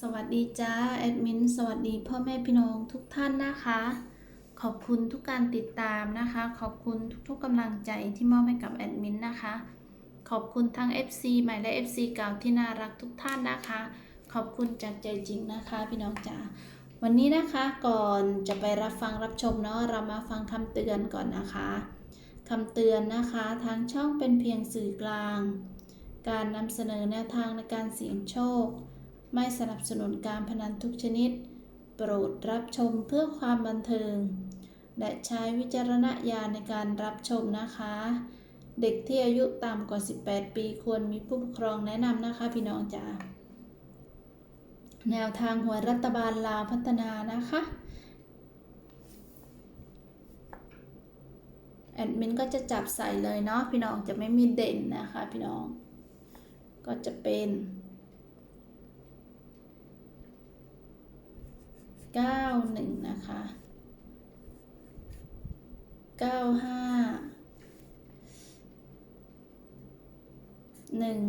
สวัสดีจ้าแอดมินสวัสดีพ่อแม่พี่น้องทุกท่านนะคะ ขอบคุณทุกการติดตามนะคะ ขอบคุณทุกๆกำลังใจที่มอบให้กับแอดมินนะคะ ขอบคุณทั้ง FC ใหม่และ FC เก่าที่น่ารักทุกท่านนะคะ ขอบคุณจากใจจริงนะคะพี่น้องจ๋าวันนี้นะคะก่อนจะไปรับฟังรับชมเนาะเรามาฟังคำเตือนก่อนนะคะคำเตือนนะคะทางช่องเป็นเพียงสื่อกลาง การนำเสนอแนวทางในการเสี่ยงโชค ไม่สนับสนุนการพนันทุกชนิด โปรดรับชมเพื่อความบันเทิง และใช้วิจารณญาณในการรับชมนะคะ เด็กที่อายุต่ำกว่า 18 ปีควรมีผู้ปกครองแนะนำนะคะพี่น้องจ๋าแนวทางหวยรัฐบาลลาวพัฒนานะคะแอดมินก็จะจับใส่เลยเนาะพี่น้องจะไม่มีเด่นนะคะพี่น้องก็จะเป็น เก้าหนึ่งนะคะเก้าห้าหนึ่ง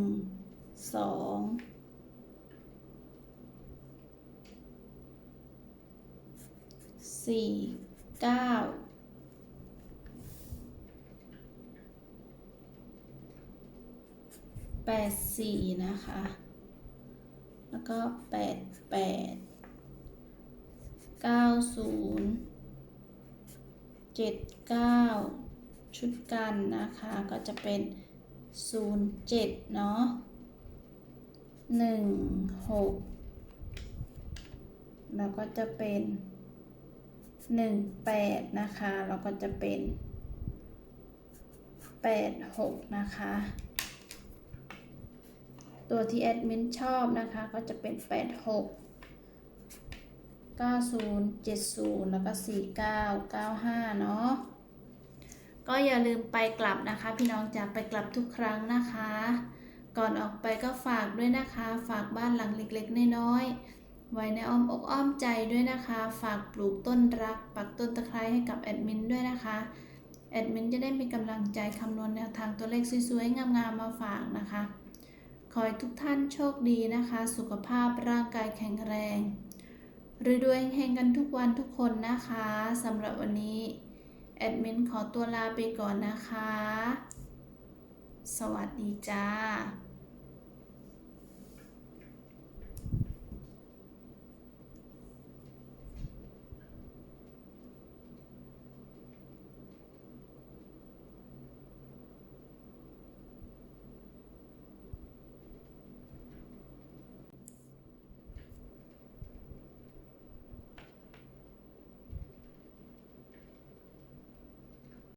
สองสี่เก้าแปดสี่นะคะ แล้วก็แปดแปด เก้าศูนย์เจ็ดเก้าชุดกันนะคะ ก็จะเป็นศูนย์เจ็ดเนาะหนึ่งหกแล้วก็จะเป็นหนึ่งแปดนะคะแล้วก็จะเป็นแปดหกนะคะ ตัวที่แอดมินชอบนะคะก็จะเป็นแปดหก 90 70 แล้วก็ 49 95 เนาะ ก็อย่าลืมไปกลับนะคะ พี่น้องจะไปกลับทุกครั้งนะคะ ก่อนออกไปก็ฝากด้วยนะคะ ฝากบ้านหลังเล็กๆ น้อยๆ ไว้ในอ้อมอกอ้อมใจด้วยนะคะ ฝากปลูกต้นรัก ปักต้นตะไคร้ให้กับแอดมินด้วยนะคะ แอดมินจะได้มีกำลังใจคำนวณแนวทางตัวเลขสวยๆ งามๆ มาฝากนะคะ ขอให้ทุกท่านโชคดีนะคะ สุขภาพร่างกายแข็งแรง รวยๆเฮงๆกันทุกวันทุกคนนะคะสำหรับวันนี้ แอดมินขอตัวลาไปก่อนนะคะ สวัสดีจ้า